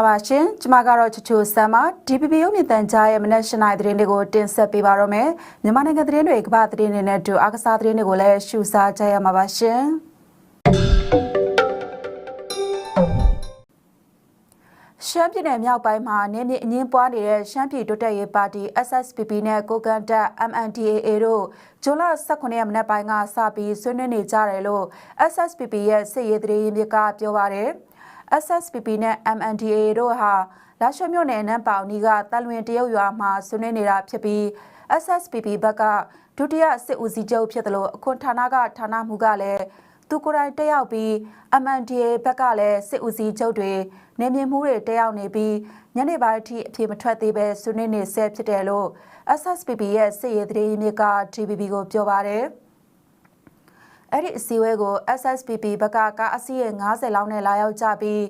မင်္ဂလာပါရှင်ကျမကတော့ချချိုဆမ်ပါ DPP ရုပ်မြင်သံကြားရဲ့မနက်၈နာရီသတင်းတွေကိုတင်ဆက်ပေးပါတော့မယ်မြန်မာနိုင်ငံသတင်းတွေကမ္ဘာသတင်းတွေနဲ့အတူအားကစားသတင်းတွေကိုလည်းရှုစားကြရမှာပါရှင်ရှမ်းပြည်နယ်မြောက်ပိုင်းမှာနေမြေအငင်းပွားနေတဲ့ရှမ်းပြည်တိုးတက်ရေးပါတီ SSPP နဲ့ကိုကန်တက် MNDAA တို့ဇွန်လ18ရက်မနက်ပိုင်းကစပြီးဆွေးနွေးနေကြတယ်လို့ SSPP ရဲ့စစ်ရေးသတင်းရင်းမြစ်ကပြောပါရယ် SSPP နဲ့ MNDAA တို့ဟာလာရှမြို့နယ်နန်းပေါင်နီကတလွင်တရုတ်ရွာမှာဆွေးနွေးနေတာဖြစ်ပြီး SSPP ဘက်ကဒုတိယစစ်ဦးစီးချုပ်ဖြစ်တယ်လို့အခွန်ဌာနကဌာနမှုကလည်းသူကိုယ်တိုင်တက်ရောက်ပြီး MNDAA ဘက်ကလည်းစစ်ဦးစီးချုပ်တွေနေမြင့်မှုတွေတက်ရောက်နေပြီးညနေပိုင်းအထိအပြေမထွက်သေးပဲဆွေးနွေးနေဆဲဖြစ်တယ်လို့ SSPP ရဲ့စစ်ရေးသတင်းရင်းမြစ်က TVB ကိုပြောပါတယ်။ အဲ့ဒီအစည်းအဝေးကို SSPP ဘက်ကကားအစီးရေ90လောက်နဲ့လာရောက်ကြပြီး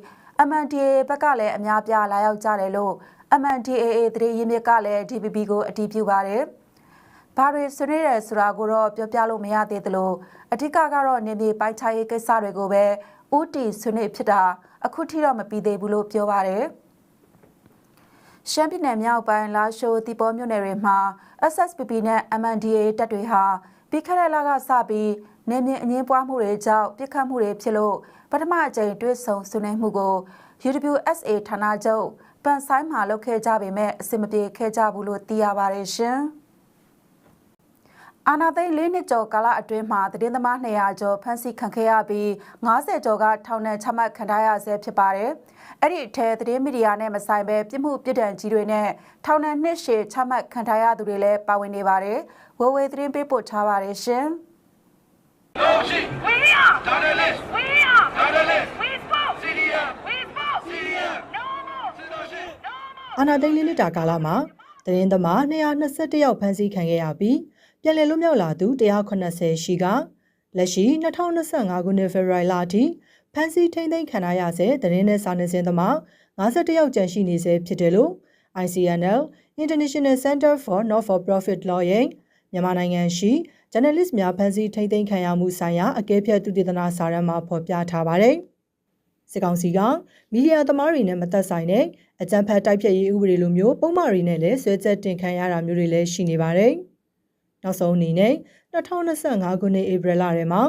MNDAA ဘက်ကလည်းအများပြားလာရောက်ကြတယ်လို့ MNDAA သတင်းရင်းမြစ်ကလည်း DPP ကိုအတည်ပြုပါတယ်။ဘာတွေဆွေးနွေးတယ်ဆိုတာကိုတော့ပြောပြလို့မရသေးသလိုအဓိကကတော့နေမြေပိုက်ချရေးကိစ္စတွေကိုပဲဥတီဆွေးနွေးဖြစ်တာအခုထိတော့မပြီးသေးဘူးလို့ပြောပါတယ်။ရှမ်းပြည်နယ်မြောက်ပိုင်းလာရှိုးတီပေါ်မြို့နယ်တွေမှာ SSPP နဲ့ MNDAA တပ်တွေဟာပြီးခဲ့တဲ့လကစပြီးနေမြင့်အငင်းပွားမှုတွေကြောင့်ပြစ်ခတ်မှုတွေဖြစ်လို့ပထမအကြိမ်တွေ့ဆုံဆွေးနွေးမှုကို UWSA ဌာနချုပ်ပန်ဆိုင်မှာလုပ်ခဲ့ကြပေမဲ့အဆင်မပြေခဲ့ကြဘူးလို့သိရပါတယ်ရှင်။အာနာသိန်း၄နှစ်ကျော်ကာလအတွင်းမှာသတင်းသမား200ကျော်ဖမ်းဆီးခံခဲ့ရပြီး90ကျော်ကထောင်ဒဏ်ချမှတ်ခံထားရဆဲဖြစ်ပါတယ်။အဲ့ဒီအထက်သတင်းမီဒီယာနဲ့မဆိုင်ပဲပြစ်မှုပြစ်ဒဏ်ကြီးတွေနဲ့ထောင်ဒဏ်နှစ်ရှည်ချမှတ်ခံထားရသူတွေလည်းပါဝင်နေပါတယ်။ဝေဝေသတင်းပေးပို့ထားပါတယ်ရှင်။ အာနာသိန်းလေးလတာကာလမှာသတင်းသမား221ယောက်ဖမ်းဆီးခံခဲ့ရပြီးပြည်လည်လွတ်မြောက်လာသူ180ရှိကလက်ရှိ2025ခုနှစ်ဖေဖော်ဝါရီလအထိဖမ်းဆီးထိန်းသိမ်းခံရရဆဲသတင်းနဲ့စာနယ်ဇင်းသမား51ယောက်ကျန်ရှိနေဆဲဖြစ်တယ်လို့ ICNL International Center for Not for Profit Law ရဲ့ မြန်မာနိုင်ငံရှိ journalist များဖမ်းဆီးထိန်းသိမ်းခံရမှုဆိုင်ရာအကဲဖြတ်သူတေသနာစာရမ်းမှာဖော်ပြထားပါတယ်။စစ်ကောင်စီကမီဒီယာသမားတွေနဲ့မသက်ဆိုင်တဲ့အကြံဖတ်တိုက်ဖြတ်ရေးဥပဒေလိုမျိုးပုံမှန်တွေနဲ့လည်းဆွဲချက်တင်ခံရတာမျိုးတွေလည်းရှိနေပါတယ်။နောက်ဆုံးအနေနဲ့2025ခုနှစ်ဧပြီလထဲမှာ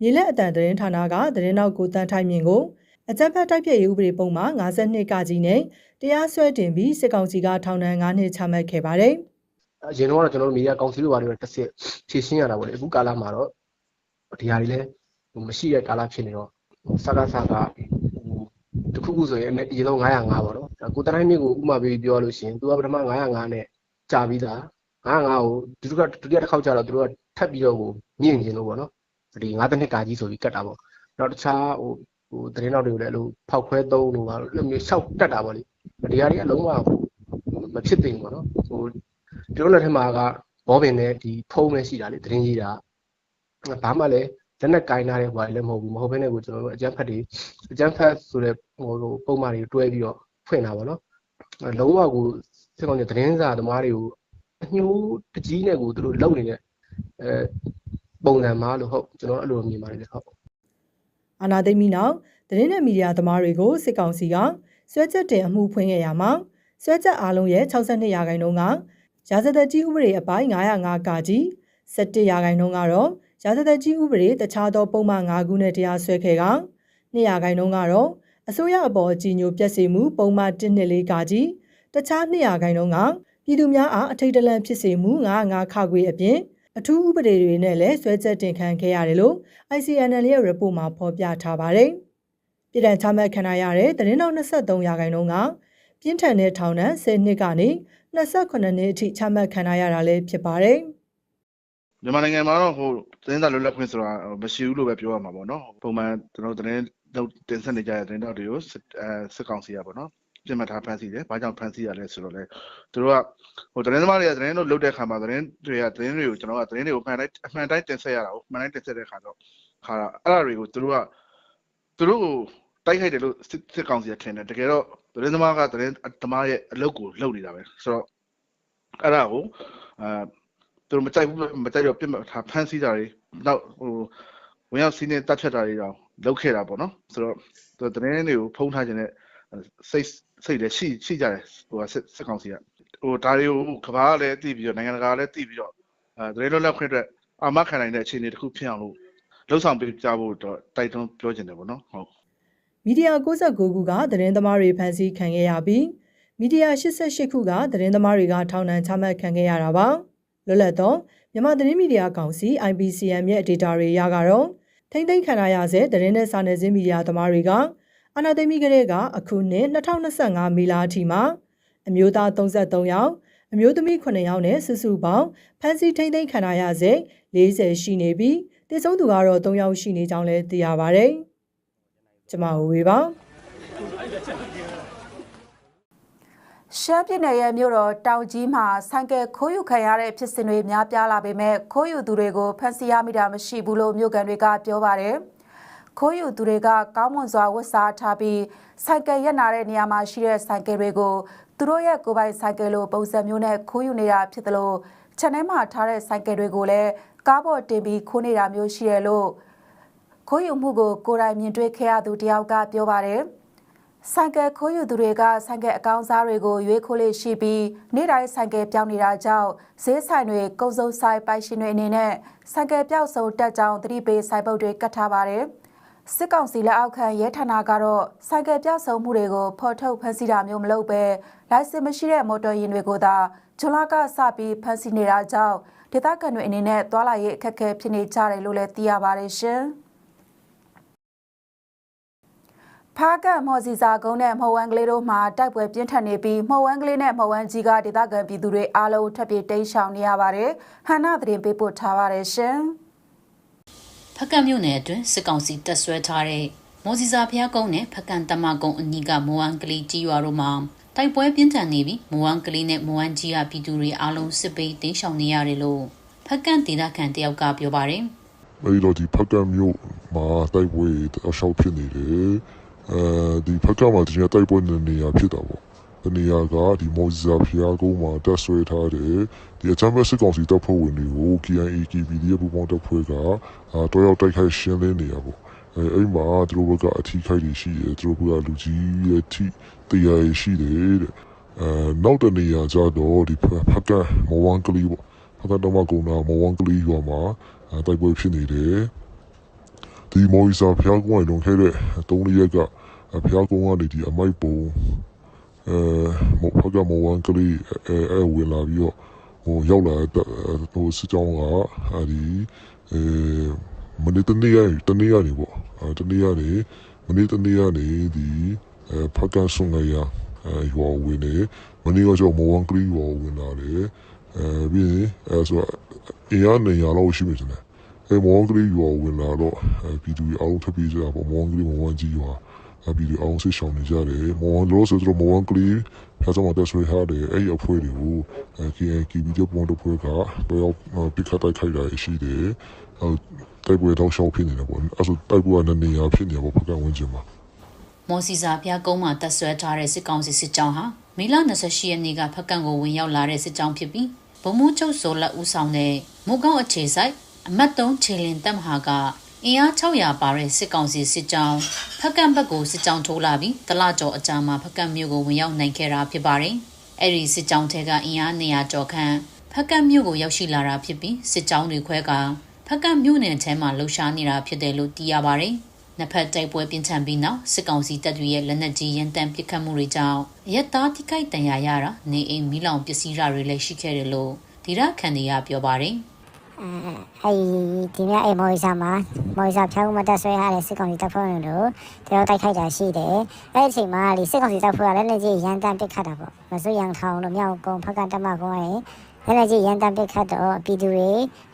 မြေလက်အတန်သတင်းဌာနကသတင်းနောက်ကိုတန်းထိုင်မြင့်ကိုအကြံဖတ်တိုက်ဖြတ်ရေးဥပဒေပုံမှာ52ကကြီးနဲ့တရားစွဲတင်ပြီးစစ်ကောင်စီကထောင်ဒဏ်9နှစ်ချမှတ်ခဲ့ပါတယ်။ အရင်တော့ကျွန်တော်တို့မီဒီယာကောင်စီလိုပါတွေတက်စစ်ဖြည့်ရှင်းရတာပေါ့လေအခုကာလမှာတော့ဒီဟာတွေလည်းဟိုမရှိတဲ့ကာလဖြစ်နေတော့စကားစကားဟိုတခုခုဆိုရင်အရင်ဆုံး905ပေါ့နော်ကိုတတိုင်းမြင့်ကိုဥမာပေးပြောလို့ရှိရင်သူကပထမ905နဲ့ကြာပြီးသား905ကိုဒီကဒုတိယတစ်ခေါက်ကြာတော့သူတို့ကထပ်ပြီးတော့ကိုမြင့်ကျင်လို့ပေါ့နော်ဒီ9နှစ်ကာကြီးဆိုပြီးကတ်တာပေါ့နောက်တခြားဟိုဟိုသတင်းတော်တွေကိုလည်းအဲ့လိုဖောက်ခွဲသုံးလို့ပါလို့အဲ့လိုမျိုးရှောက်တက်တာပေါ့လေဒီဟာတွေအလုံးဝဟိုမဖြစ်သိဘူးပေါ့နော်ဟို ကျွန်တော်လက်ထက်မှာကဘောပင်နဲ့ဒီဖုံးပဲရှိတာလေသတင်းကြီးတာဘာမှလည်းလက်နဲ့ကင်ထားတဲ့ဟိုလည်းမဟုတ်ဘူးမဟုတ်ဘဲနဲ့ကိုကျွန်တော်တို့အကြမ်းဖက်တွေအကြမ်းဖက်ဆိုတဲ့ဟိုပုံမှန်တွေတွဲပြီးတော့ဖွင့်တာပေါ့နော်လုံးဝကိုစစ်ကောင်စီသတင်းစာသမားတွေကိုအညှိုးတကြီးနဲ့ကိုသူတို့လုံနေတဲ့အဲပုံစံမှာလို့ဟုတ်ကျွန်တော်အဲ့လိုမြင်ပါတယ်ဟုတ်အာနာသိမ့်ပြီးနောက်သတင်းနဲ့မီဒီယာသမားတွေကိုစစ်ကောင်စီကဆွဲချက်တင်အမှုဖွင့်ခဲ့ရမှာဆွဲချက်အားလုံးရဲ့62ရာခိုင်နှုန်းက ရာဇသက်ကြီးဥပဒေအပိုင်း905ကကြီး17ရာခိုင်နှုန်းကတော့ရာဇသက်ကြီးဥပဒေတခြားသောပုံမှန်5ခုနဲ့တရားစွဲခဲ့က2ရာခိုင်နှုန်းကတော့အစိုးရအပေါ်အကြီးညိုပြက်စီမှုပုံမှန်124ကကြီးတခြား2ရာခိုင်နှုန်းကပြည်သူများအားအထိတ်တလန့်ဖြစ်စေမှု905ခခွေအပြင်အထူးဥပဒေတွေနဲ့လည်းဆွဲချက်တင်ခံခဲ့ရတယ်လို့ ICNL ရဲ့ report မှာဖော်ပြထားပါတယ်။ပြည်ထောင်ချမှတ်ခံရတဲ့သတင်းတော်23ရာခိုင်နှုန်းကပြင်းထန်တဲ့ထောင်ဒဏ်10နှစ်ကနေ 28နှစ်အထိချမှတ်ခံရတာလည်းဖြစ်ပါတယ်မြန်မာနိုင်ငံမှာတော့ဟိုသတင်းစာလွတ်လပ်ခွင့်ဆိုတာမရှိဘူးလို့ပဲပြောရမှာပေါ့နော်ပုံမှန်ကျွန်တော်သတင်းလုပ်တင်ဆက်နေကြတဲ့သတင်းတောက်တွေကိုစစ်အဲစစ်ကောင်စီရပေါ့နော်ပြင်မှတ်ထားဖမ်းဆီးတယ်။ဘာကြောင့်ဖမ်းဆီးရလဲဆိုတော့လေသူတို့ကဟိုသတင်းသမားတွေကသတင်းတို့လုပ်တဲ့ခါမှာသတင်းတွေကသတင်းတွေကိုကျွန်တော်ကသတင်းတွေကိုမှန်တိုင်းအမှန်တိုင်းတင်ဆက်ရတာကိုမှန်တိုင်းတင်ဆက်တဲ့ခါတော့ခါအဲ့ဒါတွေကိုသူတို့ကသူတို့ကိုတိုက်ခိုက်တယ်လို့စစ်စစ်ကောင်စီကထင်တယ်တကယ်တော့ သတင်းသမားကသတင်းသမားရဲ့အလုပ်ကိုလုပ်နေတာပဲဆိုတော့အဲ့ဒါကိုအဲသူတို့မကြိုက်ဘူးမကြိုက်တော့ပြစ်မှတ်ထားဖမ်းဆီးတာတွေနောက်ဟိုဝင်ရောက်စီးနေတတ်ဖြတ်တာတွေတော့လုပ်ခဲ့တာပေါ့နော်ဆိုတော့သူသတင်းတွေကိုဖုံးထားခြင်းနဲ့စိတ်စိတ်လည်းရှိရှိကြတယ်ဟိုကစစ်စစ်ကောင်စီကဟိုဒါတွေကိုကဘာကလည်းသိပြီးတော့နိုင်ငံတကာကလည်းသိပြီးတော့အဲတရေလွတ်လပ်ခွင့်အတွက်အာမခံနိုင်တဲ့အခြေအနေတစ်ခုဖြစ်အောင်လို့လှုပ်ဆောင်ပေးကြဖို့တော့တိုက်တွန်းပြောချင်တယ်ပေါ့နော်ဟုတ် မီဒီယာ69ခုကသတင်းသမားတွေဖမ်းဆီးခံခဲ့ရပြီးမီဒီယာ88ခုကသတင်းသမားတွေကထောင်ဒဏ်ချမှတ်ခံခဲ့ရတာပါလွတ်လပ်သောမြန်မာသတင်းမီဒီယာကောင်စီ IPCM ရဲ့ဒေတာတွေရကတော့ထိမ့်သိမ်းခံရဆဲသတင်းနဲ့စာနယ်ဇင်းမီဒီယာသမားတွေကအနာသိမီကလေးကအခုနှစ်2025မေလအထိမှာအမျိုးသား33ယောက်အမျိုးသမီး9ယောက်နဲ့စုစုပေါင်းဖမ်းဆီးထိမ့်သိမ်းခံရဆဲ40ရှိနေပြီးတည်ဆုံးသူကတော့3ယောက်ရှိနေကြောင်းလည်းသိရပါဗျ။ ကျမဝေပါရှမ်းပြည်နယ်ရဲ့မြို့တော်တောင်ကြီးမှာဆိုင်ကယ်ခိုးယူခံရတဲ့ဖြစ်စဉ်တွေများပြားလာပေမဲ့ခိုးယူသူတွေကိုဖမ်းဆီးရမိတာမရှိဘူးလို့မြို့ကန်တွေကပြောပါတယ်။ခိုးယူသူတွေကကောင်းမွန်စွာဝတ်စားထားပြီးဆိုင်ကယ်ရက်နာတဲ့နေရာမှာရှိတဲ့ဆိုင်ကယ်တွေကိုသူတို့ရဲ့ကိုယ်ပိုင်ဆိုင်ကယ်လိုပုံစံမျိုးနဲ့ခိုးယူနေတာဖြစ်တယ်လို့ခြံထဲမှာထားတဲ့ဆိုင်ကယ်တွေကိုလည်းကားပေါ်တင်ပြီးခိုးနေတာမျိုးရှိတယ်လို့ ခိုးယူမှုကိုကိုယ်တိုင်မြင်တွေ့ခဲ့ရသူတယောက်ကပြောပါတယ်။ဆိုင်ကယ်ခိုးယူသူတွေကဆိုင်ကယ်အကောင်းစားတွေကိုရွေးခိုးလေးရှိပြီးနေ့တိုင်းဆိုင်ကယ်ပြောင်းနေတာကြောင့်ဈေးဆိုင်တွေကုံစုံဆိုင်ပိုင်ရှင်တွေအနေနဲ့ဆိုင်ကယ်ပြောက်ဆုံးတက်ကြောင်သတိပေးဆိုင်ပုတ်တွေကတ်ထားပါတယ်။စစ်ကောင်စီလက်အောက်ခံရဲဌာနကတော့ဆိုင်ကယ်ပြောက်ဆုံးမှုတွေကိုဖော်ထုတ်ဖမ်းဆီးတာမျိုးမလုပ်ဘဲလိုင်စင်မရှိတဲ့မော်တော်ယာဉ်တွေကိုသာဂျွန်လာကစပြီးဖမ်းဆီးနေတာကြောင့်ဒေသခံတွေအနေနဲ့သွာလာရေးအခက်အခဲဖြစ်နေကြတယ်လို့လည်းသိရပါတယ်ရှင်။ ဖားကတ်မော်စီစာကုန်းနဲ့မော်ဝမ်ကလေးတို့မှာတိုက်ပွဲပြင်းထန်နေပြီးမော်ဝမ်ကလေးနဲ့မော်ဝမ်ကြီးကဒေသခံပြည်သူတွေအားလုံးထပ်ပြေတိမ်းရှောင်နေရပါတယ်။ဟန်နာသတင်းပေးပို့ထားပါတယ်ရှင်။ဖကတ်မြို့နယ်အတွင်းစစ်ကောင်စီတပ်ဆွဲထားတဲ့မော်စီစာဖျားကုန်းနဲ့ဖကန်တမကုန်းအနီးကမိုးဝမ်ကလေးကြီးရွာတို့မှာတိုက်ပွဲပြင်းထန်နေပြီးမိုးဝမ်ကလေးနဲ့မိုးဝမ်ကြီးကပြည်သူတွေအားလုံးစစ်ပေးတင်းရှောင်နေရတယ်လို့ဖကန်ဒေသခံတယောက်ကပြောပါတယ်အဲဒီတော့ဒီဖက်ကတ်မြို့မှာတိုက်ပွဲအရှောက်ဖြစ်နေတယ် အဲဒီဖက်ကတ်မှာဒီနေ့တိုက်ပွဲနေနေရဖြစ်တာပေါ့ဒီနေရာကဒီမော်ဇာဖျားကုန်းမှာတက်ဆွဲထားတယ်ဒီအချမ်းဘက်စစ်ကောင်စီတပ်ဖွဲ့ဝင်တွေကို KIA KPD ရဲ့ပူးပေါင်းတပ်ဖွဲ့ကအာတော့ရောက်တိုက်ခိုက်ရှင်းလင်းနေရပေါ့အဲအဲ့မှာသူတို့ဘက်ကအထီးခိုက်တွေရှိတယ်သူတို့ဘက်ကလူကြီးရဲ့ထိတရားရရှိတယ်တဲ့အဲနောက်တနေရာကျတော့ဒီဖက်ကတ်မော်ဝမ်ကလီပေါ့ဖက်ကတ်တော့မကုန်းနာမော်ဝမ်ကလီရွာမှာအဲတိုက်ပွဲဖြစ်နေတယ်ဒီမော်ရီစာဖျားကုန်းကလွန်ခဲ့တဲ့၃လရက် ကဖျားကုန်းကနေဒီအမိုက်ပုံအဲမော်ဖကမော်ဝန်ကလေးအဲအဲဝင်လာပြီးတော့ဟိုရောက်လာတဲ့ဟိုစစ်ကြောင်းကအဲဒီအဲမနေ့တနေ့ရတနေ့ရနေပေါ့အဲတနေ့ရနေမနေ့တနေ့ရနေဒီအဲဖကန်ဆုံရအဲရွာဝင်နေမနေ့ကကြောင့်မော်ဝန်ကလေးရွာဝင်လာတယ်အဲပြီးရင်အဲဆိုအင်အားနေရလောက်ရှိမယ်တဲ့အဲမောင်ကလေးရွာဝင်လာတော့အဲပြည်သူတွေအားလုံးထပ်ပြေးကြတာပေါ့မောင်ကလေးမောင်ဝမ်းကြီးရွာ အပြည်သူအားလုံးဆိတ်ဆောင်နေကြတယ်မောင်လောဆိုတော့မောင်ကလေးဖျားဆောင်တက်ဆွေးထားတယ်အဲ့ဒီအဖွဲ့တွေကိုအဲ KNKB တဲ့ပုံတော့ဖွဲ့ကတော့ရောက်ပိခတ်တိုက်ခိုက်တာရှိတယ်အဲတိုက်ပွဲတော့ရှောက်ဖြစ်နေတယ်ပေါ့အဲဆိုတိုက်ပွဲကနေရာဖြစ်နေပေါ့ဖက်ကဝင်ချင်မှာမော်စီစာဖျားကုန်းမှာတပ်ဆွဲထားတဲ့စစ်ကောင်စီစစ်ကြောင်းဟာမေလ28ရက်နေ့ကဖက်ကန်ကိုဝင်ရောက်လာတဲ့စစ်ကြောင်းဖြစ်ပြီးဗုံမိုးချုပ်ဆိုလက်ဦးဆောင်တဲ့မိုးကောင်းအခြေဆိုင်အမတ်3ခြေလင်တပ်မဟာက အင်အား600ပါတဲ့စစ်ကောင်စီစစ်ကြောင်းဖက်ကန်ဘက်ကိုစစ်ကြောင်းထိုးလာပြီးတလကျော်အကြာမှာဖက်ကန်မြို့ကိုဝင်ရောက်နိုင်ခဲ့တာဖြစ်ပါတယ်။အဲ့ဒီစစ်ကြောင်းထဲကအင်အား200ကျော်ခန့်ဖက်ကန်မြို့ကိုရောက်ရှိလာတာဖြစ်ပြီးစစ်ကြောင်းတွေခွဲကဖက်ကန်မြို့နယ်ထဲမှာလှုပ်ရှားနေတာဖြစ်တယ်လို့သိရပါတယ်။နှစ်ဖက်တိုက်ပွဲပြင်းထန်ပြီးနောက်စစ်ကောင်စီတပ်တွေရဲ့လက်နက်ကြီးရန်တမ်းပစ်ခတ်မှုတွေကြောင့်ရက်သားထိခိုက်တန်ရာရတာနေအိမ်မီးလောင်ပစ္စည်းတွေလည်းရှိခဲ့တယ်လို့ဒီရခန်တွေကပြောပါတယ်။ အဲအဲဒီမြအဲမော်ရီစာမှာမော်ရီစာဖြောင်းမတက်ဆွဲရတဲ့စစ်ကောင်စီတပ်ဖွဲ့ဝင်တို့တရောတိုက်ခိုက်တာရှိတယ်အဲ့ဒီအချိန်မှာဒီစစ်ကောင်စီတပ်ဖွဲ့ကလည်းလက်ကြီးရန်တမ်းပစ်ခတ်တာပေါ့မစွရန်ထောင်တို့မြောက်ကုန်းဖက်ကတမကုန်းရဲ့လက်ကြီးရန်တမ်းပစ်ခတ်တော့ပြည်သူတွေ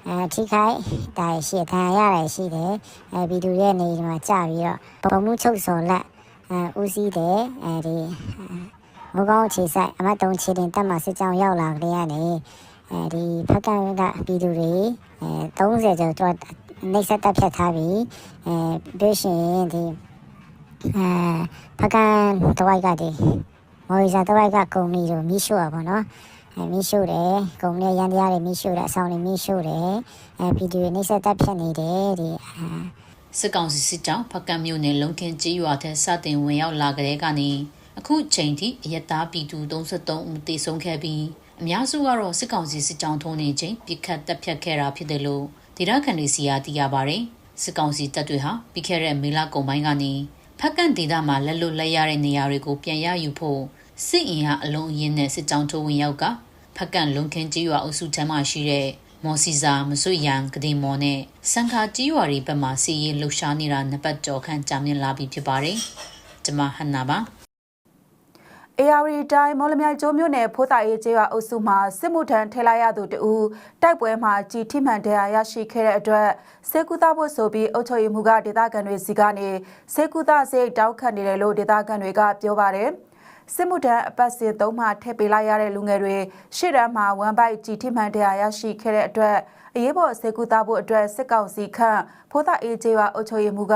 အဲထိခိုက်တာရှိခံရရတယ်ရှိတယ်အဲပြည်သူရဲ့နေမှာကြပြီးတော့ဘုံမှုချုပ်စော်လက်အဲဦးစီးတယ်အဲဒီမကောင်းအခြေဆိုင်အမတ်တုံးခြေတင်တက်မှစစ်ကြောင်းရောက်လာကြတဲ့ကနေ အဲဒီဖက်ကကပြည်သူတွေအဲ30ကျော်တော့နှိပ်စက်တက်ဖြတ်ထားပြီးအဲပြီးရှင်ဒီအဲဖက်ကတဝိုက်ကဒီမော်ရီစာတဝိုက်ကကုံမီတို့မီးရှို့ရပါတော့အဲမီးရှို့တယ်ကုံနဲ့ရန်တရားတွေမီးရှို့တယ်အဆောင်တွေမီးရှို့တယ်အဲပြည်သူတွေနှိပ်စက်တက်ဖြတ်နေတယ်ဒီအဲစစ်ကောင်စီစစ်ကြောင်းဖက်ကတ်မြို့နယ်လုံခင်းကြီးရွာထဲစတင်ဝင်ရောက်လာကြတဲ့ကနေဖအခုချိန်ထိအယက်သားပြည်သူ33ဦးသေဆုံးခဲ့ပြီး အများစုကတော့စစ်ကောင်စီစစ်ကြောင်းထုံးနေချိန်ပြစ်ခတ်တပ်ဖြတ်ခဲ့တာဖြစ်တယ်လို့ဒေသခံတွေစီကသိရပါတယ်စစ်ကောင်စီတပ်တွေဟာပြီးခဲ့တဲ့မေလကုန်ပိုင်းကနေဖက်ကန်ဒေသမှာလက်လွတ်လက်ရတဲ့နေရာတွေကိုပြန်ရယူဖို့စစ်အင်အားအလုံးအင်းနဲ့စစ်ကြောင်းထိုးဝင်ရောက်ကဖက်ကန်လုံခင်းကြီးရွာအုပ်စုထဲမှာရှိတဲ့မော်စီစာမဆွေရန်ကတိမော်နဲ့စံခါကြီးရွာတွေဘက်မှာစီရေးလှုပ်ရှားနေတာနှစ်ပတ်ကျော်ခန့်ကြာမြင့်လာပြီဖြစ်ပါတယ်။ကျွန်မဟန်နာပါ AR တိုင်းမော်လမြိုင်ကျိုးမြို့နယ်ဖိုးတာအေးကျေးရွာအုပ်စုမှာစစ်မှုထမ်းထဲလိုက်ရသူတဦးတိုက်ပွဲမှာကြီးထိမှန်တရားရရှိခဲ့တဲ့အတွက်စေကူတာဖို့ဆိုပြီးအုပ်ချုပ်ရေးမှူးကဒေသခံတွေစီကနေစေကူတာစိတ်တောက်ခတ်နေတယ်လို့ဒေသခံတွေကပြောပါတယ်စစ်မှုထမ်းအပတ်စဉ်သုံးမှထည့်ပေးလိုက်ရတဲ့လူငယ်တွေရှေ့တန်းမှာဝမ်ဘိုက်ကြီးထိမှန်တရားရရှိခဲ့တဲ့အတွက်အရေးပေါ်စေကူတာဖို့အတွက်စစ်ကောင်စီခန့်ဖိုးတာအေးကျေးရွာအုပ်ချုပ်ရေးမှူးက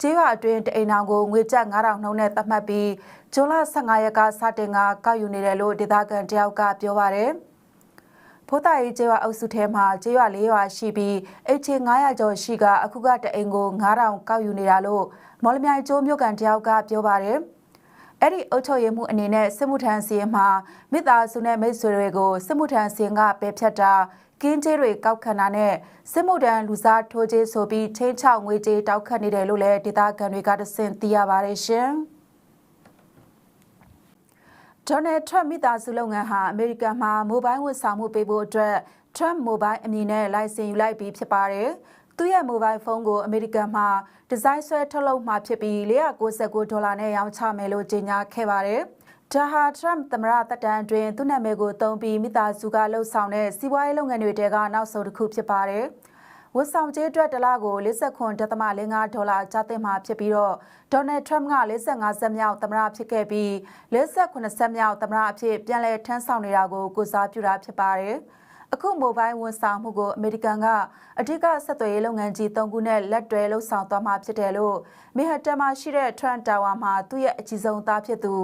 ကျေးရွာအတွင်းတအိမ်အောင်ကိုငွေကျပ်9000နှုန်းနဲ့သတ်မှတ်ပြီးဇွန်လ15ရက်ကစတင်ကကောက်ယူနေတယ်လို့ဒေသခံတယောက်ကပြောပါရယ်ဖိုးတာရေးကျေးရွာအုပ်စုထဲမှာကျေးရွာ၄ရွာရှိပြီးအိတ်ချေ900ကျော်ရှိကအခုကတအိမ်ကို9000ကောက်ယူနေတာလို့မော်လမြိုင်ကျိုးမြို့ကန်တယောက်ကပြောပါရယ်အဲ့ဒီအုပ်ချုပ်ရေးမှုအနေနဲ့စစ်မှုထမ်းစီရင်မှာမိသားစုနဲ့မိတ်ဆွေတွေကိုစစ်မှုထမ်းစီရင်ကပယ်ဖြတ်တာ ကင်းကျေးတွေကောက်ခံတာနဲ့စစ်မှုထမ်းလူစားထိုးကျေးဆိုပြီးချင်းချောက်ငွေကြေးတောက်ခတ်နေတယ်လို့လည်းဒေသခံတွေကတဆင့်သိရပါတယ်ရှင်။ဒေါ်နယ်ထရန့်မိသားစုလုပ်ငန်းဟာအမေရိကန်မှာမိုဘိုင်းဝန်ဆောင်မှုပေးဖို့အတွက် Trump Mobile အမည်နဲ့လိုင်စင်ယူလိုက်ပြီးဖြစ်ပါတယ်။သူ့ရဲ့မိုဘိုင်းဖုန်းကိုအမေရိကန်မှာဒီဇိုင်းဆွဲထုတ်လုပ်မှာဖြစ်ပြီး499ဒေါ်လာနဲ့ရောင်းချမယ်လို့ကြေညာခဲ့ပါတယ်။ ဒါဟာ Trump သမ္မတသက်တမ်းအတွင်းသူ့နာမည်ကိုသုံးပြီးမိသားစုကလှုပ်ဆောင်တဲ့စီးပွားရေးလုပ်ငန်းတွေတဲကနောက်ဆုံးတစ်ခုဖြစ်ပါတယ်။ဝန်ဆောင်ကြေးအတွက်တစ်လကို49.05ဒေါ်လာကျသင့်မှာဖြစ်ပြီးတော့ဒေါ်နယ်ထရမ့်က45ဆက်မြောက်သမ္မတဖြစ်ခဲ့ပြီး58ဆက်မြောက်သမ္မတအဖြစ်ပြန်လည်ထမ်းဆောင်နေတာကိုကိုစားပြုတာဖြစ်ပါတယ်။ အခုမိုဘိုင်းဝန်ဆောင်မှုကိုအမေရိကန်ကအထူးကဆက်သွယ်ရေးလုပ်ငန်းကြီး၃ခုနဲ့လက်တွဲလှုပ်ဆောင်သွားမှာဖြစ်တယ်လို့မီဟတ်တမှာရှိတဲ့ Trump Tower မှာသူ့ရဲ့အကြီးဆုံးသားဖြစ်သူ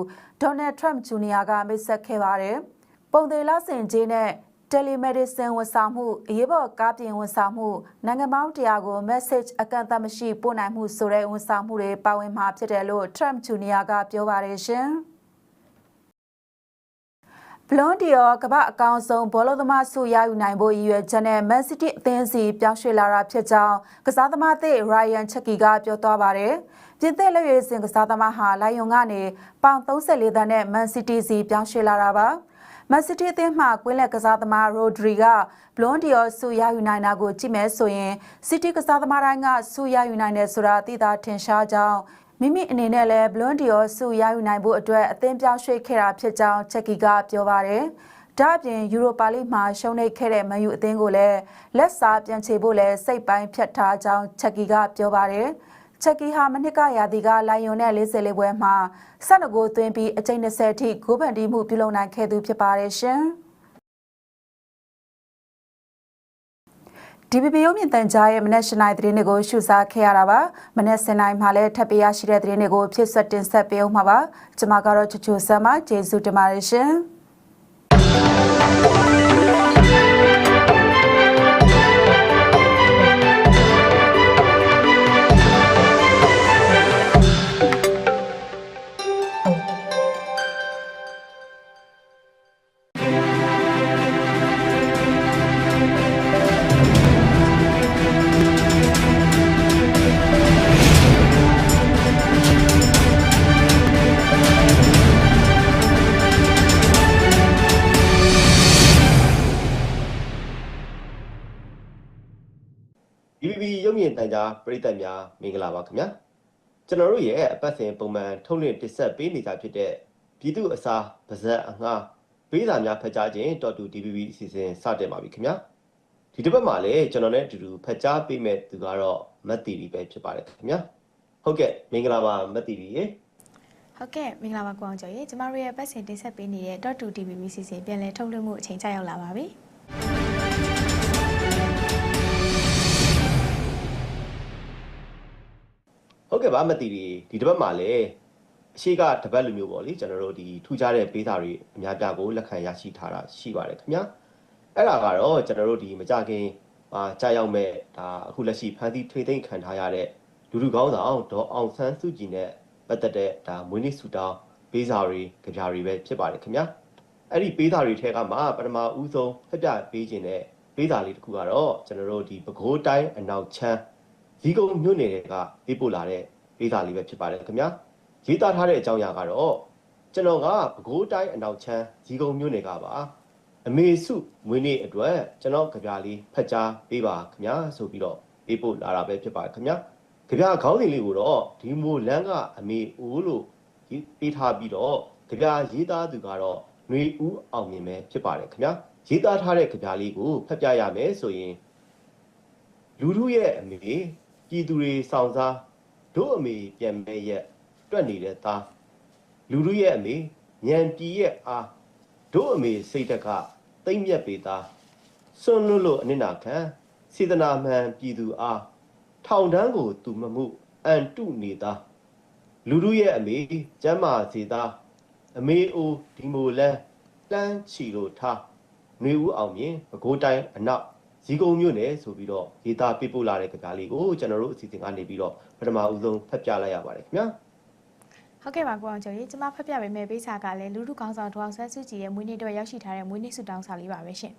Donald Trump Jr. ကမိတ်ဆက်ခဲ့ပါတယ်။ပုံသေးလားစင်ကြီးနဲ့ telemedicine ဝန်ဆောင်မှုအရေးပေါ်ကားပြင်ဝန်ဆောင်မှုနိုင်ငံပေါင်းတရားကို message အကန့်အသတ်မရှိပို့နိုင်မှုဆိုတဲ့ဝန်ဆောင်မှုတွေပါဝင်မှာဖြစ်တယ်လို့ Trump Jr. ကပြောပါတယ်ရှင်။ ဘလွန်ဒီယောကမ္ဘာအကောင်ဆုံးဘောလုံးသမားဆုရယူနိုင်ဖို့ရည်ရွယ်ချက်နဲ့ Man City အသင်းစီပြောင်းရွှေ့လာတာဖြစ်ကြောင်းကစားသမားသစ် Ryan Chucky ကပြောသွားပါတယ်။ပြင်သစ်လက်ရွေးစင်ကစားသမားဟာလိုင်ယွန်ကနေပေါင်34သန်းနဲ့ Man City စီပြောင်းရွှေ့လာတာပါ။မန်စီးတီးအသင်းမှကွင်းလက်ကစားသမားရိုဒရီကဘလွန်ဒီယောဆုရယူနိုင်တာကိုကြည့်မဲ့ဆိုရင်စီးတီးကစားသမားတိုင်းကဆုရယူနိုင်တယ်ဆိုတာသိသာထင်ရှားကြောင်း မိမိအနေနဲ့လည်းဘလွန်ဒီယောဆုရယူနိုင်ဖို့အတွက်အသင်းပြောင်းရွှေ့ခဲ့တာဖြစ်ကြောင်းချက်ကီကပြောပါတယ်။ဒါ့အပြင်ယူရိုပါလိမှာရှုံးနိမ့်ခဲ့တဲ့မန်ယူအသင်းကိုလည်းလက်စားပြန်ချေဖို့လည်းစိတ်ပိုင်းဖြတ်ထားကြောင်းချက်ကီကပြောပါတယ်။ချက်ကီဟာမနစ်ကရာသီကလိုင်ယွန်နဲ့40လေးပွဲမှာ12ဂိုးသွင်းပြီးအကြိမ်20ထိဂိုးပန်တီးမှုပြုလုပ်နိုင်ခဲ့သူဖြစ်ပါတယ်ရှင်။ DPP ရုံးမြင့်တန်ကြားရဲ့မနက်၈နိုင်သတင်းတွေကိုရှုစားခဲ့ရတာပါမနက်7နိုင်မှာလည်းထပ်ပြရရှိတဲ့သတင်းတွေကိုဖြစ်ဆက်တင်ဆက်ပေးအောင်ပါကျွန်မကတော့ချူချူဆမ်းမကျေးဇူးတင်ပါတယ်ရှင်။ မြင်တန်ကြားပရိသတ်များမင်္ဂလာပါခင်ဗျာကျွန်တော်တို့ရဲ့အပတ်စဉ်ပုံမှန်ထုတ်လွှင့်တင်ဆက်ပေးနေကြဖြစ်တဲ့ပြည်သူအစားပါဇက်အငှားပေးစာများဖတ်ကြားခြင်းတော်တူ DBB အစီအစဉ်စတင်ပါပြီခင်ဗျာဒီတစ်ပတ်မှာလည်းကျွန်တော်နဲ့အတူတူဖတ်ကြားပေးမဲ့သူကတော့မတ်တီရီပဲဖြစ်ပါတယ်ခင်ဗျာဟုတ်ကဲ့မင်္ဂလာပါမတ်တီရီရေဟုတ်ကဲ့မင်္ဂလာပါကိုအောင်ကျော်ရေကျမတို့ရဲ့ပတ်စဉ်တင်ဆက်ပေးနေတဲ့ .2 TVB စီစဉ်ပြန်လည်ထုတ်လွှင့်မှုအချိန်ကျရောက်လာပါပြီ ဟုတ်ကဲ့ပါမတ်တီရီဒီတစ်ပတ်မှာလည်းအရှိကတပတ်လိုမျိုးပေါ့လေကျွန်တော်တို့ဒီထူးခြားတဲ့ပေးစာတွေအများပြားကိုလက်ခံရရှိထားတာရှိပါတယ်ခင်ဗျာအဲ့ဒါကတော့ကျွန်တော်တို့ဒီမကြခင်အာကြာရောက်မဲ့ဒါအခုလက်ရှိဖန်တီထွေသိမ့်ခံထားရတဲ့လူလူကောင်းဆောင်ဒေါ်အောင်ဆန်းစုကြည်နဲ့ပတ်သက်တဲ့ဒါမွေးနေ့ဆူတောင်းပေးစာတွေကြပြတွေပဲဖြစ်ပါတယ်ခင်ဗျာအဲ့ဒီပေးစာတွေထဲကမှပထမဦးဆုံးဖက်ပြပေးခြင်းတဲ့ပေးစာလေးတစ်ခုကတော့ကျွန်တော်တို့ဒီပဲခူးတိုင်းအနောက်ချမ်း ဇီးကုန်းမြို့နယ်ကပေးပို့လာတဲ့ပေးစာလေးပဲဖြစ်ပါတယ်ခင်ဗျာရေးသားထားတဲ့အကြောင်းအရာကတော့ကျွန်တော်ကပဲခူးတိုင်းအနောက်ချမ်းဇီးကုန်းမြို့နယ်ကပါအမေစုမွေးနေ့အတွက်ကျွန်တော်ကြပြလေးဖတ်ကြားပေးပါခင်ဗျာဆိုပြီးတော့ပေးပို့လာတာပဲဖြစ်ပါတယ်ခင်ဗျာကြပြခေါင်းစဉ်လေးကိုတော့ဒီမိုလန်းကအမေအိုးလို့ရေးပေးထားပြီးတော့ကြပြရေးသားသူကတော့ຫນွေဦးအောင်မြင်ပဲဖြစ်ပါတယ်ခင်ဗျာရေးသားထားတဲ့ကြပြလေးကိုဖတ်ပြရမယ်ဆိုရင်လူလူရဲ့အမေ ပြည်သူတွေဆောင်စားတို့အမေပြန်မဲ့ရက်တွက်နေတဲ့သားလူလူရဲ့အမေညံပြည်ရဲ့အားတို့အမေစိတ်တက်ကတိမ့်မြက်ပေသားစွန့်လွတ်လို့အနစ်နာခံစေတနာမှန်ပြည်သူအားထောင်တန်းကိုသူမမှုအန်တုနေသားလူလူရဲ့အမေကျမ်းမာစေသားအမေအိုဒီမိုလန်းတန်းချီလို့ထားຫນွေဦးအောင်မြင်ပဲခူးတိုင်းအနောက် ဇီးကုံမြို့နယ်ဆိုပြီးတော့ရေးသားပေးပို့လာတဲ့ကြပြလေးကိုကျွန်တော်တို့အစီအစဉ်ကနေပြီးတော့ပထမဦးဆုံးဖတ်ပြလိုက်ရပါတယ်ခင်ဗျာဟုတ်ကဲ့ပါကိုအောင်ကျော်ရေကျမဖတ်ပြပေးမယ့်ပေးစာကလည်းလူလူကောင်းဆောင်ဒေါအောင်ဆန်းစုကြည်ရဲ့မွေးနေ့အတွက်ရောက်ရှိထားတဲ့မွေးနေ့ဆုတောင်းစာလေးပါပဲရှင်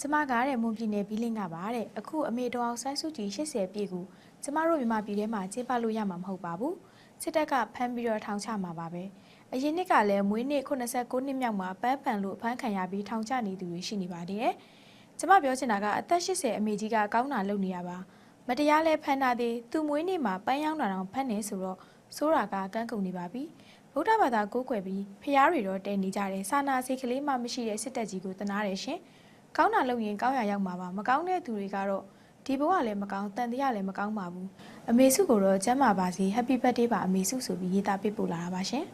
ကျမကတဲ့မွန်ပြည်နယ်ဘီလင်းကပါတဲ့အခုအမေဒေါအောင်ဆန်းစုကြည်80ပြည့်ကူကျမတို့မြန်မာပြည်ထဲမှာကျင်းပလို့ရမှာမဟုတ်ပါဘူးစစ်တပ်ကဖမ်းပြီးတော့ထောင်ချမှာပါပဲအရင်နှစ်ကလည်းမွေးနေ့89နှစ်မြောက်မှာပန်းပန်လို့ဖမ်းခံရပြီးထောင်ချနေသူတွေရှိနေပါတယ် ကျမပြောချင်တာကအသက်80အမေကြီးကကောင်းတာလုပ်နေရပါမတရားလဲဖမ်းတာသေးသူမွေးနေ့မှာပန်းရောင်းတာတောင်ဖမ်းနေဆိုတော့ဆိုးတာကကန်းကုန်နေပါပြီဗုဒ္ဓဘာသာကိုးကွယ်ပြီးဖျားတွေတော့တဲနေကြတယ်စာနာစိတ်ကလေးမှမရှိတဲ့စစ်တပ်ကြီးကိုတနာတယ်ရှင်ကောင်းတာလုပ်ရင်ကောင်းရရောက်မှာပါမကောင်းတဲ့သူတွေကတော့ဒီဘဝလည်းမကောင်းတန်တရားလည်းမကောင်းပါဘူးအမေစုကိုတော့ကျမ်းမာပါစေ Happy Birthday ပါအမေစုဆိုပြီးရေးသားပေးပို့လာတာပါရှင်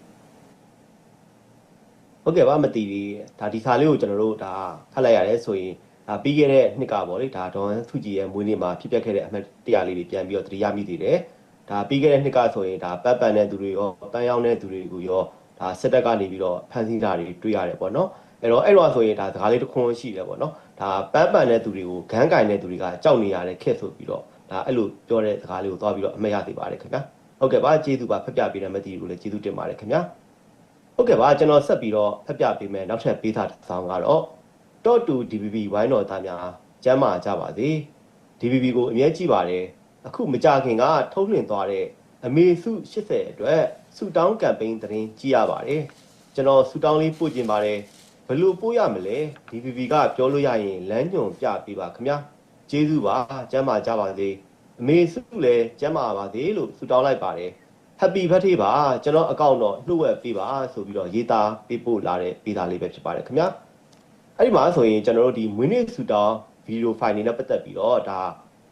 ဟုတ်ကဲ့ပါမတီးလေးဒါဒီစာလေးကိုကျွန်တော်တို့ဒါဖတ်လိုက်ရတယ်ဆိုရင် ဒါပြီးခဲ့တဲ့နှစ်ကပေါ့လေဒါဒေါန်စုကြည်ရဲ့မွေးနေ့မှာဖြစ်ပျက်ခဲ့တဲ့အမှတ်တရလေးတွေပြန်ပြီးတော့သတိရမိသေးတယ်ဒါပြီးခဲ့တဲ့နှစ်ကဆိုရင်ဒါပတ်ပန်တဲ့သူတွေရောပန်းရောင်းတဲ့သူတွေကိုရောဒါစစ်တပ်ကနေပြီးတော့ဖမ်းဆီးတာတွေတွေ့ရတယ်ပေါ့နော်အဲ့တော့အဲ့တော့ဆိုရင်ဒါစကားလေးတစ်ခွန်းရှိတယ်ပေါ့နော်ဒါပန်းပန်တဲ့သူတွေကိုဂန်းကင်တဲ့သူတွေကကြောက်နေရတဲ့ခက်ဆိုပြီးတော့ဒါအဲ့လိုပြောတဲ့စကားလေးကိုသွားပြီးတော့အမှတ်ရသေးပါတယ်ခင်ဗျာဟုတ်ကဲ့ပါကျေးဇူးပါဖက်ပြပေးတဲ့မတီးကိုလည်းကျေးဇူးတင်ပါတယ်ခင်ဗျာဟုတ်ကဲ့ပါကျွန်တော်ဆက်ပြီးတော့ဖတ်ပြပေးမယ်နောက်ထပ်ပေးထားတဲ့ဆောင်းကတော့ Dot to DBB ဝိုင်းတော်သားများကျမ်းမာကြပါစေ DBB ကိုအမြဲကြည့်ပါတယ်အခုမကြခင်ကထုတ်လွှင့်သွားတဲ့အမေစု80အတွက်ဆူတောင်းကမ်ပိန်းသတင်းကြည့်ရပါတယ်ကျွန်တော်ဆူတောင်းလေးပို့ခြင်းပါတယ်ဘယ်လိုပို့ရမလဲ DBB ကပြောလို့ရရင်လမ်းညွန်ပြပေးပါခင်ဗျာကျေးဇူးပါကျမ်းမာကြပါစေအမေစုလည်းကျမ်းမာပါစေလို့ဆူတောင်းလိုက်ပါတယ် Happy birthday ပါကျွန်တော်အကောင့်တော့နှုတ်ဝက်ပေးပါဆိုပြီးတော့ရေးသားပေးပို့လာတဲ့ပေးသားလေးပဲဖြစ်ပါတယ်ခင်ဗျာ အဲ့ဒီမှာဆိုရင်ကျွန်တော်တို့ဒီ minute ဆူတောင်းဗီဒီယိုဖိုင်နေနဲ့ပတ်သက်ပြီးတော့ဒါ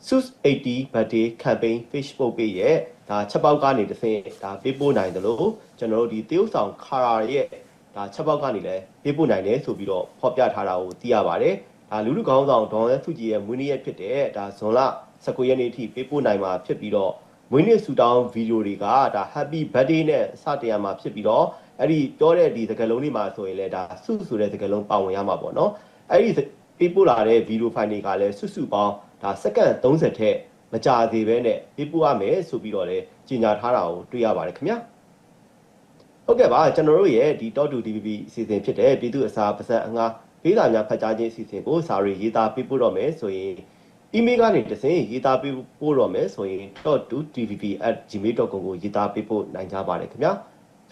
SUS 80 birthday campaign Facebook page ရဲ့ဒါချက်ပေါက်ကနေတစ်ဆင့်ဒါပေးပို့နိုင်တယ်လို့ကျွန်တော်တို့ဒီတရုတ်ဆောင်ခါရာရဲ့ဒါချက်ပေါက်ကနေလည်းပေးပို့နိုင်တယ်ဆိုပြီးတော့ဖော်ပြထားတာကိုသိရပါတယ်ဒါလူလူကောင်းဆောင်ဒေါ်ရစုကြည်ရဲ့မွေးနေ့ရက်ဖြစ်တဲ့ဒါဇွန်လ19ရက်နေ့အထိပေးပို့နိုင်မှာဖြစ်ပြီးတော့မွေးနေ့ဆူတောင်းဗီဒီယိုတွေကဒါ Happy Birthday နဲ့စတင်ရမှာဖြစ်ပြီးတော့ အဲ့ဒီပြောတဲ့ဒီစကားလုံးလေးမှာဆိုရင်လည်းဒါစုဆိုတဲ့စကားလုံးပါဝင်ရမှာပေါ့နော်အဲ့ဒီပေးပို့လာတဲ့ဗီဒီယိုဖိုင်တွေကလည်းစုစုပေါင်းဒါစက္ကန့်30ထက်မကြာသေးပဲနဲ့ပေးပို့ရမယ်ဆိုပြီးတော့လည်းကြီးညာထားတာကိုတွေ့ရပါတယ်ခင်ဗျာဟုတ်ကဲ့ပါကျွန်တော်တို့ရဲ့ဒီ Talk to DBB အစီအစဉ်ဖြစ်တဲ့ပြည်သူအစာပါဇက်အငှားပေးစာများဖတ်ကြားခြင်းအစီအစဉ်ကိုစာရီရေးသားပေးပို့တော့မယ်ဆိုရင် email ကနေတဆင့်ရေးသားပေးပို့တော့မယ်ဆိုရင် .2tvp@gmail.com ကိုရေးသားပေးပို့နိုင်ကြပါတယ်ခင်ဗျာ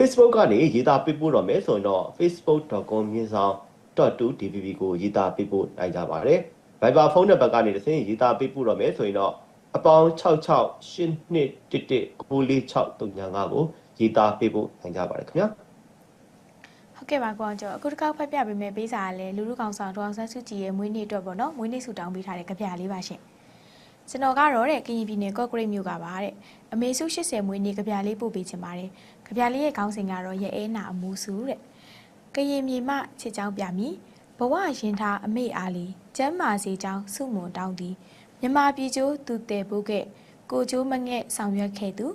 Facebook ကနေရေးသားပေးပို့တော့မယ်ဆိုရင်တော့ facebook.com မြင်းဆောင် .2tvp ကိုရေးသားပေးပို့နိုင်ကြပါတယ် Viber ဖုန်းနံပါတ်ကနေတဆင့်ရေးသားပေးပို့တော့မယ်ဆိုရင်တော့အပေါင်း668111944635ကိုရေးသားပေးပို့နိုင်ကြပါတယ်ခင်ဗျာဟုတ်ကဲ့ပါကိုအောင်ကျော်အခုတစ်ခါဖတ်ပြပေးမယ့်ပေးစာကလည်းလူလူကောင်ဆောင်ဒေါအောင်ဆန်းစုကြည်ရဲ့မွေးနေ့အတွက်ပေါ့နော်မွေးနေ့ဆုတောင်းပေးထားတဲ့ကြပြလေးပါရှင်ကျွန်တော်ကတော့တဲ့ကရင်ပြည်နယ်ကော့ကရိတ်မြို့ကပါတဲ့အမေစု80မွေးနေ့ကြပြလေးပို့ပေးချင်ပါတယ် ကြပြလေးရဲ့ခေါင်းစဉ်ကတော့ရဲအဲနာအမူစုတဲ့ကရင်မြေမချစ်ချောင်းပြမီဘဝရင်ထားအမေအားလီကျမ်းမာစေချောင်းစုမွန်တောင်းသည်မြမပြည်ကျိုးသူတဲဖို့ကဲ့ကိုကျိုးမငဲ့ဆောင်ရွက်ခဲ့သူ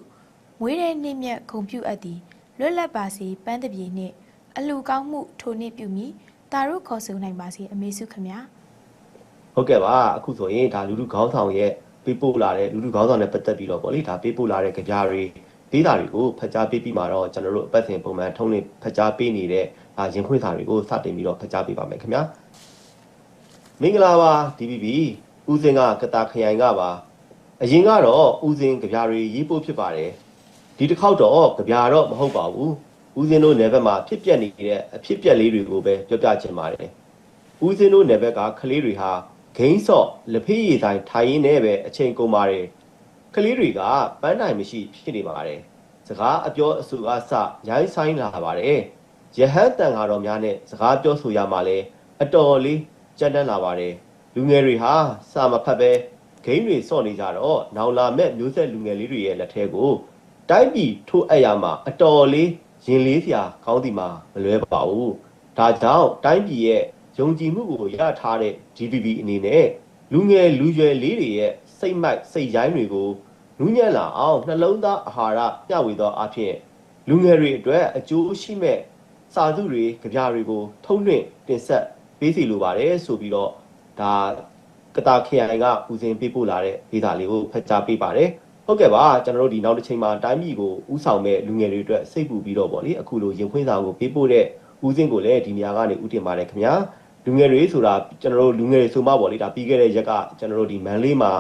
မွေးတဲ့နေ့မြတ်ဂုံပြုအပ်သည်လွတ်လပ်ပါစေပန်းတပြေနှင့် အလူကောင်းမှုထိုနှစ်ပြုမိတာရုခေါ်ဆိုနိုင်ပါစေအမေစုခမညာဟုတ်ကဲ့ပါအခုဆိုရင်ဒါလူလူခေါင်းဆောင်ရဲ့ပေးပို့လာတဲ့လူလူခေါင်းဆောင်နဲ့ပတ်သက်ပြီးတော့ဗောလေဒါပေးပို့လာတဲ့ကြပြတွေပ ဒေတာတွေကိုဖတ်ကြားပေးပြီးမှတော့ကျွန်တော်တို့အပတ်စဉ်ပုံမှန်ထုံးလင်းဖတ်ကြားပေးနေတဲ့ဒါရင်ခွင့်စာတွေကိုစတင်ပြီးတော့ဖတ်ကြားပေးပါမယ်ခင်ဗျာမင်္ဂလာပါ DBB ဦးစင်ကကတာခရိုင်ကပါအရင်ကတော့ဦးစင်ကြပြတွေရေးပို့ဖြစ်ပါတယ်ဒီတစ်ခေါက်တော့ကြပြတော့မဟုတ်ပါဘူးဦးစင်တို့နယ်ဘက်မှာဖြစ်ပျက်နေတဲ့အဖြစ်ပျက်လေးတွေကိုပဲပြောပြချင်ပါတယ်ဦးစင်တို့နယ်ဘက်ကကလေးတွေဟာဂိမ်းဆော့လက်ဖေးရည်ဆိုင်ထိုင်ရင်းနဲ့ပဲအချိန်ကုန်ပါတယ် ကလေးတွေကပန်းတိုင်မရှိဖြစ်နေပါတယ်စကားအပြောအဆိုအစရိုင်းဆိုင်လာပါတယ်ရဟန်းတန်ဃာတော်များနဲ့စကားပြောဆိုရမှလဲအတော်လေးကြမ်းတမ်းလာပါတယ်လူငယ်တွေဟာစာမဖတ်ပဲဂိမ်းတွေစော့နေကြတော့နောင်လာမဲ့မျိုးဆက်လူငယ်လေးတွေရဲ့လက်ထဲကိုတိုက်ပြီးထိုးအပ်ရမှာအတော်လေးရင်လေးစရာကောင်းဒီမှာမလွဲပါဘူးဒါကြောင့်တိုင်းပြည်ရဲ့ယုံကြည်မှုကိုရထားတဲ့ GDP အနေနဲ့လူငယ်လူရွယ်လေးတွေရဲ့ စိတ်မိုက်စိတ်ရိုင်းတွေကိုနူးညံ့လာအောင်နှလုံးသားအာဟာရမျှဝေသောအဖြစ်လူငယ်တွေအတွက်အကျိုးရှိမဲ့စာစုတွေကြပြတွေကို ထုံးလွှင့်တင်ဆက်ပေးစီလိုပါတယ်ဆိုပြီးတော့ဒါကတာခရိုင်ကဦးစင်ပေးပို့လာတဲ့ဒေတာလေးကိုဖတ်ကြားပေးပါတယ်ဟုတ်ကဲ့ပါကျွန်တော်တို့ဒီနောက်တစ်ချိန်မှာတိုင်းပြည်ကိုဥဆောင်မဲ့လူငယ်တွေအတွက်စိတ်ပူပြီးတော့ဗောလေအခုလိုရင်ခွင့်စာကိုပေးပို့တဲ့ဦးစင်ကိုလည်းဒီနေရာကနေဥတင်ပါတယ်ခင်ဗျာလူငယ်တွေဆိုတာကျွန်တော်တို့လူငယ်တွေဆိုမှဗောလေဒါပြီးခဲ့တဲ့ရက်ကကျွန်တော်တို့ဒီမန်လေးမှာ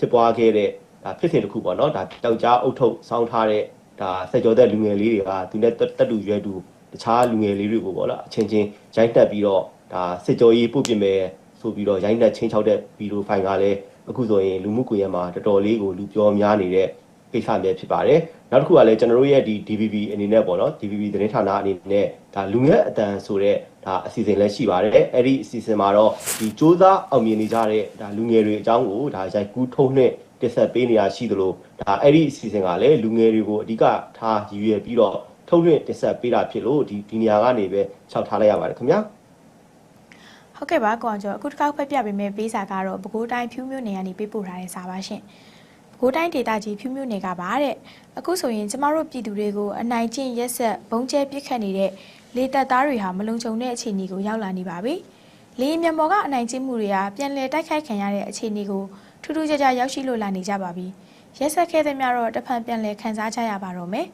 ဖြစ်ပွားခဲ့တဲ့ဒါဖြစ်စဉ်တစ်ခုပေါ့နော်ဒါတောက်ကြားအုပ်ထုပ်စောင်းထားတဲ့ဒါစက်ကြောတဲ့လူငယ်လေးတွေကသူနဲ့တက်တူရွယ်တူတခြားလူငယ်လေးတွေကိုပေါ့လားအချင်းချင်းရိုက်တက်ပြီးတော့ဒါစစ်ကြောရေးပုတ်ပြမယ်ဆိုပြီးတော့ရိုက်တက်ချင်းချောက်တဲ့ဗီဒီယိုဖိုင်ကလည်းအခုဆိုရင်လူမှုကွန်ရက်မှာတော်တော်လေးကိုလူပြောများနေတဲ့ကိစ္စမျိုးဖြစ်ပါတယ် နောက်တစ်ခုကလည်းကျွန်တော်တို့ရဲ့ဒီ DVB အနေနဲ့ပေါ့နော် DVB သတင်းဌာနအနေနဲ့ဒါလူငယ်အတန်ဆိုတဲ့ဒါအစီအစဉ်လည်းရှိပါတယ်အဲ့ဒီအစီအစဉ်မှာတော့ဒီစ조사အောင်မြင်နေကြတဲ့ဒါလူငယ်တွေအကြောင်းကိုဒါရိုက်ကူးထုံးနဲ့တင်ဆက်ပေးနေရရှိသလိုဒါအဲ့ဒီအစီအစဉ်ကလည်းလူငယ်တွေကိုအဓိကထားရည်ရွယ်ပြီးတော့ထုံးလွှင့်တင်ဆက်ပေးတာဖြစ်လို့ဒီဒီနေရာကနေပဲခြောက်ထားလိုက်ရပါတယ်ခင်ဗျာဟုတ်ကဲ့ပါကိုအောင်ကျော်အခုတစ်ခေါက်ဖတ်ပြပေးမယ့်ပေးစာကတော့ပဲခူးတိုင်းဖြူးမြို့နယ်ကနေပေးပို့ထားတဲ့စာပါရှင် ပဲခူးတိုင်းဒေသကြီးဖြူးမြို့နယ်ကပါတဲ့အခုဆိုရင်ကျမတို့ပြည်သူတွေကိုအနိုင်ကျင့်ရက်ဆက်ဘုံကျဲပစ်ခတ်နေတဲ့လေတပ်သားတွေဟာမလုံခြုံတဲ့အခြေအနေကိုရောက်လာနေပါပြီလေယာဉ်မြန်ပေါ်ကအနိုင်ကျင့်မှုတွေကပြန်လည်တိုက်ခိုက်ခံရတဲ့အခြေအနေကိုထူးထူးခြားခြားရောက်ရှိလို့လာနေကြပါပြီရက်ဆက်ခဲ့တဲ့များတော့တစ်ဖန်ပြန်လည်ခံစားကြရပါတော့မယ်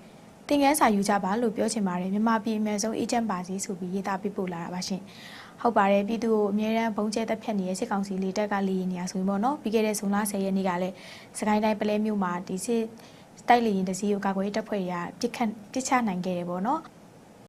သင်ခန်းစာယူကြပါလို့ပြောချင်ပါတယ်မြန်မာပြည်အမြဲဆုံးအေဂျင့်ပါစီဆိုပြီးရေးသားပေးပို့လာတာပါရှင် ဟုတ်ပါတယ်ပြည်သူကိုအမြဲတမ်းဘုံကျဲတက်ဖြတ်နေတဲ့စစ်ကောင်စီလေတပ်ကလေရင်နေရဆိုရင်ပေါ့နော်ပြီးခဲ့တဲ့ဇွန်လ10ရက်နေ့ကလည်းစကိုင်းတိုင်းပလဲမြို့မှာဒီစစ်တိုက်လေရင်တစည်းကိုကာကွယ်ရေးတပ်ဖွဲ့တွေကပြစ်ခတ်ပြစ်ချနိုင်ခဲ့တယ်ပေါ့နော်